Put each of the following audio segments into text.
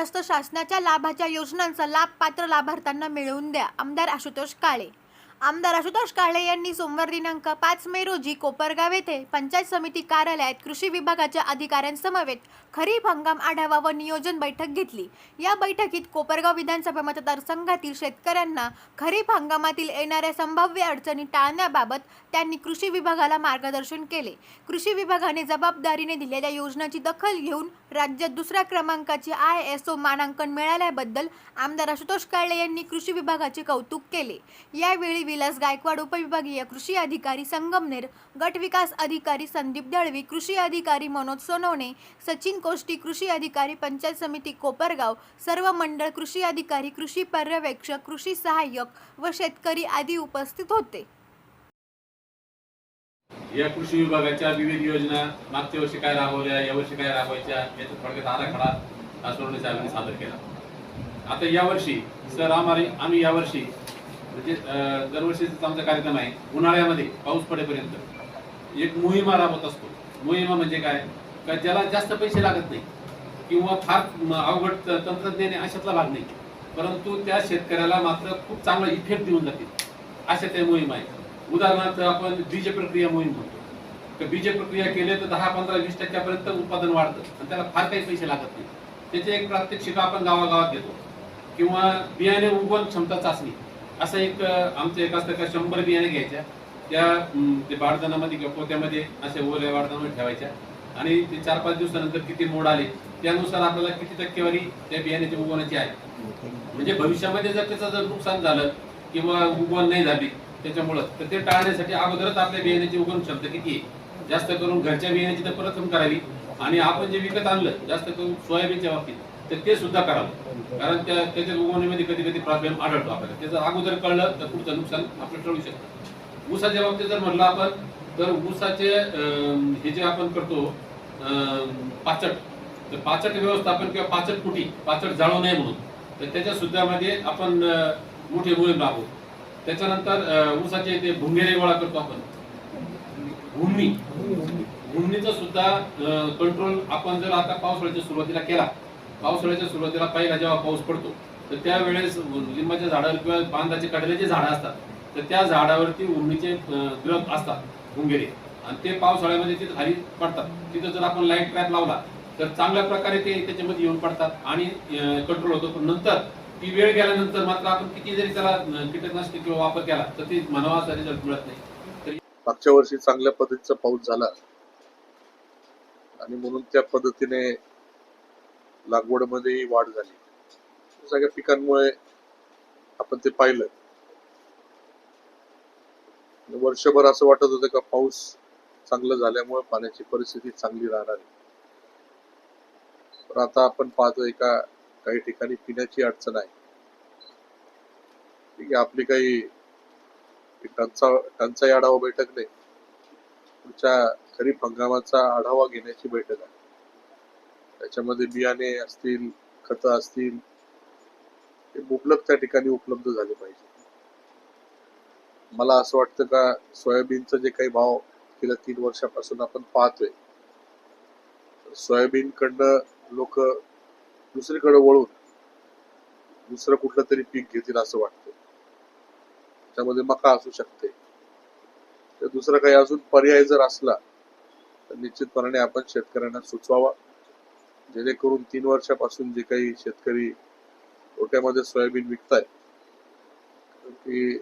जास्त शासनाच्या लाभाच्या योजनांचा लाभ पात्र लाभार्थ्यांना मिळवून द्या. आमदार आशुतोष काळे. आमदार आशुतोष काळे यांनी सोमवार दिनांक पाच मे रोजी कोपरगाव येथे पंचायत समिती कार्यालयात कृषी विभागाच्या अधिकाऱ्यांसमवेत खरीप हंगाम आढावा व नियोजन बैठक घेतली. या बैठकीत कोपरगाव विधानसभा मतदारसंघातील शेतकऱ्यांना खरीप हंगामातील येणाऱ्या संभाव्य अडचणी टाळण्याबाबत त्यांनी कृषी विभागाला मार्गदर्शन केले. कृषी विभागाने जबाबदारीने दिलेल्या योजनाची दखल घेऊन राज्यात दुसऱ्या क्रमांकाची आय एस ओ मानांकन मिळाल्याबद्दल आमदार आशुतोष काळे यांनी कृषी विभागाचे कौतुक केले. यावेळी विलास गायकवाड उपविभागीय कृषी अधिकारी संगमनेर गट विकास अधिकारी संदीप दळवी कृषी अधिकारी मनोज सोनवणे सचिन कोष्टी कृषी अधिकारी पंचायत समिती कोपरगाव सर्व मंडळ कृषी अधिकारी कृषी पर्यवेक्षक कृषी सहाय्यक व शेतकरी आदी उपस्थित होते. या कृषी विभागाच्या विविध योजना मागच्या वर्षी काय राबवल्या यावर्षी काय राबवायच्या याचा थोडक्यात आराखडा सोडणे आम्ही सादर केला. आता यावर्षी सर आम्हाला आम्ही यावर्षी म्हणजे दरवर्षीचा आमचा कार्यक्रम आहे. उन्हाळ्यामध्ये पाऊस पडेपर्यंत. एक मोहिमा राबवत असतो. मोहिमा म्हणजे काय? का ज्याला जास्त पैसे लागत नाही किंवा फार अवघड तंत्रज्ञान अशातला भाग नाही. परंतु त्या शेतकऱ्याला मात्र खूप चांगला इफेक्ट देऊन जाते. अशा त्या मोहिमा आहेत. उदाहरणार्थ आपण बीज प्रक्रिया मोहीम म्हणतो. तर बीज प्रक्रिया केले तर दहा पंधरा वीस टक्क्यापर्यंत उत्पादन वाढतं आणि त्याला फार काही पैसे लागत नाही. त्याचे एक प्रात्यक्षिक आपण गावागावात घेतो. किंवा बियाणे उगवण क्षमता चाचणी. असं एक आमचं एक असतं का शंभर बियाणे घ्यायच्या. त्या ते बारदानामध्ये किंवा पोत्यामध्ये असे ओल्या बारदानामध्ये ठेवायच्या. आणि ते चार पाच दिवसानंतर किती मोड आले त्यानुसार आपल्याला किती टक्केवारी त्या बियाण्याची उगवण्याची आहे. म्हणजे भविष्यामध्ये जर त्याचं जर नुकसान झालं किंवा उगवण नाही झाली त्याच्यामुळं तर ते टाळण्यासाठी अगोदरच आपल्या बियाण्याची उगवण क्षमता किती आहे? जास्त करून घरच्या बियाण्याची तर प्रथम करावी. आणि आपण जे विकत आणलं जास्त करून सोयाबीनच्या बाबतीत. तर ते सुद्धा करावं. कारण त्या त्याच्या उगवणीमध्ये कधी कधी प्रॉब्लेम आढळतो आपल्याला. त्याचं अगोदर कळलं तर पुढचं नुकसान आपलं टळू शकतं. ऊसाच्या बाबतीत जर म्हटलं आपण तर ऊसाचे अं, हे जे आपण करतो अं, पाचट तर पाचट व्यवस्थापन किंवा पाचट कुटी पाचट जाळू नये म्हणून तर त्याच्या सुद्धा मध्ये आपण मोठे मुळे मोहीम त्याच्यानंतर ऊसाचे ते भुंगेरे गोळा करतो आपण. भूमी भूमीचं सुद्धा कंट्रोल आपण जर आता पावसाळ्याच्या सुरुवातीला केला पावसाळ्याच्या सुरुवातीला पहिला जेव्हा पाऊस पडतो तर त्यावेळेस लिंबाच्या झाडावर किंवा बांधाचे काढलेले जे झाडं असतात तर त्या झाडावरती उमणीचे ग्रह असतात उंगेरे आणि ते पावसाळ्यामध्ये तिथे खाली पडतात. तिथं जर आपण लाइट ट्रॅप लावला तर चांगल्या प्रकारे ते त्याच्यामध्ये येऊन पडतात आणि कंट्रोल होतो. पण नंतर ती वेळ गेल्यानंतर मात्र आपण किती जरी त्याला कीटकनाशक किंवा वापर केला तर ते म्हणावा रिझल्ट मिळत नाही. मागच्या वर्षी चांगल्या पद्धतीचा पाऊस झाला. आणि म्हणून त्या पद्धतीने लागवडमध्ये वाढ झाली. सगळ्या पिकांमुळे आपण ते पाहिलं. वर्षभर असं वाटत होतं का पाऊस चांगला झाल्यामुळे पाण्याची परिस्थिती चांगली राहणार आहे. पण आता आपण पाहतो एका काही ठिकाणी पिण्याची अडचण आहे. ठीक आहे आपली काही टंचा टंचाई आढावा बैठक नाही. पुढच्या खरीप हंगामाचा आढावा घेण्याची बैठक आहे. त्याच्यामध्ये बियाणे असतील खत असतील ते मुबलक त्या ठिकाणी उपलब्ध झाले पाहिजे. मला असं वाटतं का सोयाबीनचं जे काही भाव गेल्या तीन वर्षापासून आपण पाहतोय सोयाबीन कडनं लोक दुसरीकडे वळून दुसरं कुठलं तरी पीक घेतील असं वाटतं त्यामध्ये मका असू शकते. तर दुसरा काही अजून पर्याय जर असला तर निश्चितपणे आपण शेतकऱ्यांना सुचवावा. जेणेकरून तीन वर्षापासून जे काही शेतकरी ओट्यामध्ये सोयाबीन विकताय की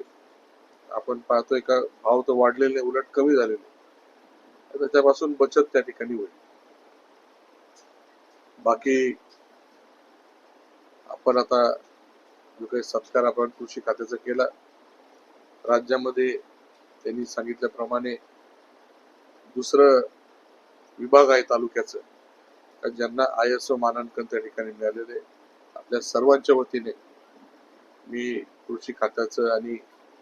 आपण पाहतोय का भाव तर वाढलेले उलट कमी झालेले. त्याच्यापासून बचत त्या ठिकाणी होईल. बाकी आपण आता जो काही सत्कार आपण कृषी खात्याचा केला राज्यामध्ये त्यांनी सांगितल्याप्रमाणे दुसरं विभाग आहे तालुक्याचं. ज्यांना आय एस ओ मानांकन त्या ठिकाणी मिळालेले आपल्या सर्वांच्या वतीने मी कृषी खात्याचं आणि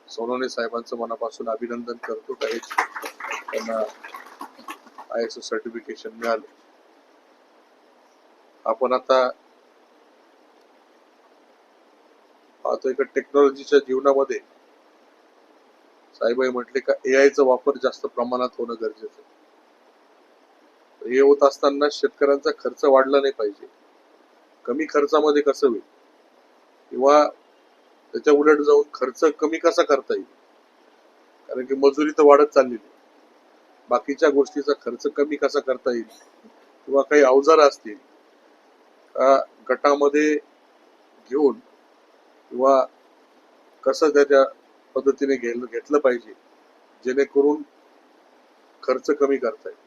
सोनवणे साहेबांचं मनापासून अभिनंदन करतो. काही त्यांना आय एस ओ सर्टिफिकेशन मिळालं. आपण आता पाहतोय का टेक्नॉलॉजीच्या जीवनामध्ये साहेबाई म्हटले का AI चा वापर जास्त प्रमाणात होणं गरजेचं आहे. हे होत असताना शेतकऱ्यांचा खर्च वाढला नाही पाहिजे. कमी खर्चामध्ये कसं होईल? किंवा त्याच्या उलट जाऊन खर्च कमी कसा करता येईल? कारण की मजुरी तर वाढत चाललेली बाकीच्या गोष्टीचा खर्च कमी कसा करता येईल? किंवा काही अवजार असतील का गटामध्ये घेऊन किंवा कसं त्याच्या पद्धतीने घेतलं पाहिजे जेणेकरून खर्च कमी करता येईल?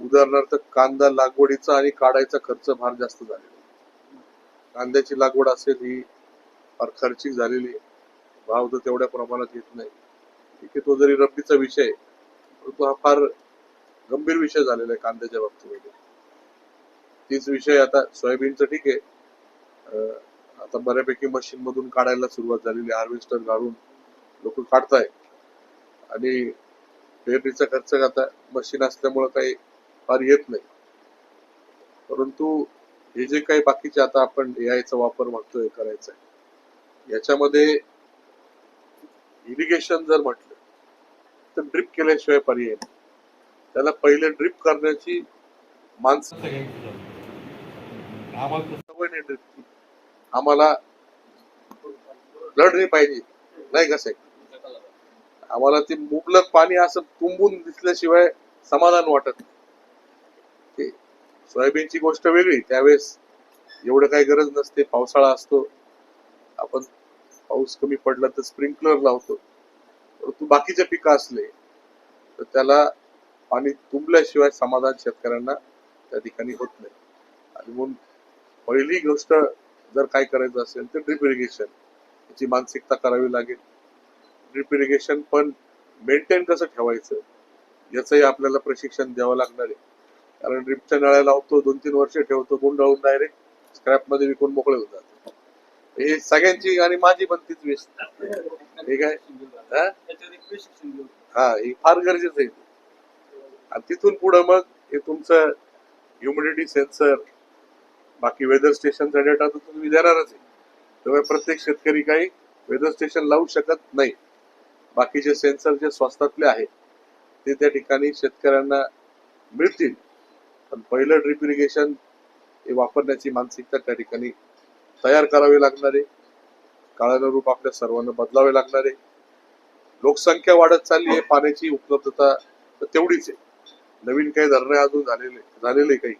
उदाहरणार्थ कांदा लागवडीचा आणि काढायचा खर्च फार जास्त झालेला आहे. कांद्याची लागवड असेल ही फार खर्चिक झालेली आहे. भाव तर तेवढ्या प्रमाणात येत नाही. ठीक आहे तो जरी रब्बीचा विषय परंतु हा फार गंभीर विषय झालेला आहे कांद्याच्या बाबतीमध्ये. तीच विषय आता सोयाबीनचं ठीक आहे. अं, आता बऱ्यापैकी मशीन मधून काढायला सुरुवात झालेली हार्वेस्टर घालून लोक काढताय आणि पेरणीचा खर्च आता मशीन असल्यामुळे काही फार येत नाही परंतु हे जे काही बाकीचे आता आपण एआयचा वापर म्हणतोय करायचा आहे याच्यामध्ये इरिगेशन जर म्हटलं तर ड्रिप केल्याशिवाय पर्याय नाही. त्याला पहिले ड्रिप करण्याची माणसं सवय नाही ड्रिपची आम्हाला ब्लड नाही पाहिजे नाही कसं आहे आम्हाला ते मुबलक पाणी असं तुंबून दिसल्याशिवाय समाधान वाटत नाही. सोयाबीनची गोष्ट वेगळी. त्यावेळेस एवढं काही गरज नसते. पावसाळा असतो. आपण पाऊस कमी पडला तर स्प्रिंकलर लावतो. परंतु बाकीचे पिकं असले तर त्याला पाणी तुंबल्याशिवाय समाधान शेतकऱ्यांना त्या ठिकाणी होत नाही. आणि म्हणून पहिली गोष्ट जर काय करायचं असेल तर ड्रिप इरिगेशन याची मानसिकता करावी लागेल. ड्रिप इरिगेशन पण मेंटेन कसं ठेवायचं याचंही आपल्याला प्रशिक्षण द्यावं लागणार आहे. कारण ड्रिपच्या नळ्या लावतो दोन तीन वर्ष ठेवतो गुंडाळून डायरेक्ट स्क्रॅपमध्ये विकून मोकळे होतात हे सगळ्यांची आणि माझी पण तीच वेस्ट ठीक आहे हा? हा हे फार गरजेचं आहे. आणि तिथून पुढं मग हे तुमचं ह्युमिडिटी सेन्सर बाकी वेदर स्टेशनचा डेटा तर तुम्ही देणारच आहे. त्यामुळे प्रत्येक शेतकरी काही वेदर स्टेशन लावू शकत नाही. बाकीचे सेन्सर जे स्वस्तातले आहेत ते त्या ठिकाणी शेतकऱ्यांना मिळतील. पण पहिलं ड्रिप इरिगेशन हे वापरण्याची मानसिकता त्या ठिकाणी तयार करावी लागणार. आहे काळानुरूप आपल्या सर्वांना बदलावे लागणार. आहे लोकसंख्या वाढत चालली आहे पाण्याची उपलब्धता तर तेवढीच आहे. नवीन काही धरणे अजून झालेले झालेले काही.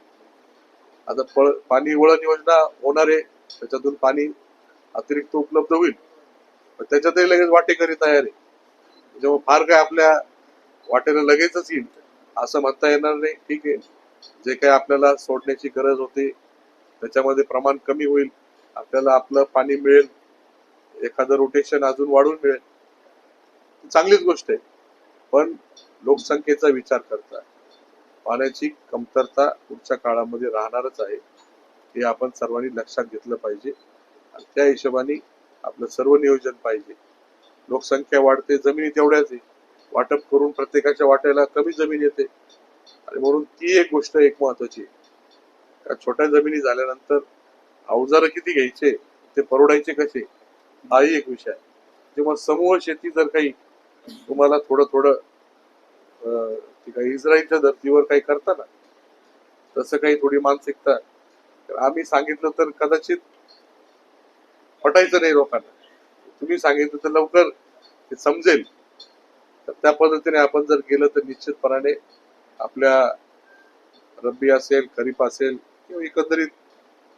आता पळ पाणी वळण योजना होणार आहे त्याच्यातून पाणी अतिरिक्त उपलब्ध होईल. पण त्याच्यातही लगेच वाटेकरी तयार आहे. त्याच्यामुळे फार काय आपल्या वाटेला लगेचच येईल. असं म्हणता येणार नाही. ठीक आहे. जे काही आपल्याला सोडण्याची गरज होती त्याच्यामध्ये प्रमाण कमी होईल आपल्याला आपलं पाणी मिळेल एखादं रोटेशन अजून वाढून मिळेल. चांगलीच गोष्ट आहे. पण लोकसंख्येचा विचार करता पाण्याची कमतरता पुढच्या काळामध्ये राहणारच आहे हे आपण सर्वांनी लक्षात घेतलं पाहिजे. आणि त्या हिशोबाने आपलं सर्व नियोजन पाहिजे. लोकसंख्या वाढते जमिनी तेवढ्याच आहे. वाटप करून प्रत्येकाच्या वाट्याला कमी जमीन येते. आणि म्हणून ती एक गोष्ट एक महत्वाची आहे. का छोट्या जमिनी झाल्यानंतर अवजार किती घ्यायचे ते परवडायचे कसे? हाही एक विषय आहे. तेव्हा समूह शेती जर काही तुम्हाला थोडं थोडं काही इस्रायलच्या धर्तीवर काही करता ना तसं काही थोडी मानसिकता तर आम्ही सांगितलं तर कदाचित पटायचं नाही लोकांना. तुम्ही सांगितलं तर लवकर ते समजेल. तर त्या पद्धतीने आपण जर गेलं तर निश्चितपणाने आपल्या रब्बी असेल खरीप असेल किंवा एकंदरीत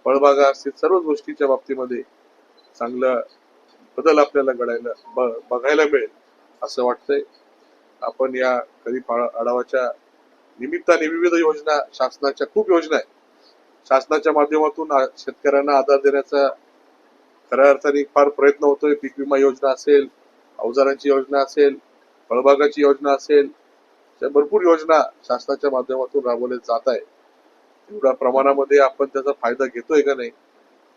फळबागा असतील सर्व गोष्टीच्या बाबतीमध्ये चांगला बदल आपल्याला घडायला बघायला मिळेल असं वाटतंय. आपण या खरीप आढावाच्या निमित्ताने विविध योजना शासनाच्या खूप योजना आहेत. शासनाच्या माध्यमातून शेतकऱ्यांना आधार देण्याचा खऱ्या अर्थाने फार प्रयत्न होतोय. पीक विमा योजना असेल अवजारांची योजना असेल फळबागाची योजना असेल भरपूर योजना शासनाच्या माध्यमातून राबवल्या जात आहे एवढ्या प्रमाणामध्ये आपण त्याचा फायदा घेतोय का नाही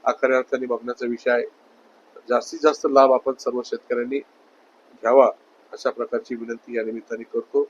हा खऱ्या अर्थाने बघण्याचा विषय आहे. जास्तीत जास्त लाभ आपण सर्व शेतकऱ्यांनी घ्यावा अशा प्रकारची विनंती या निमित्ताने करतो.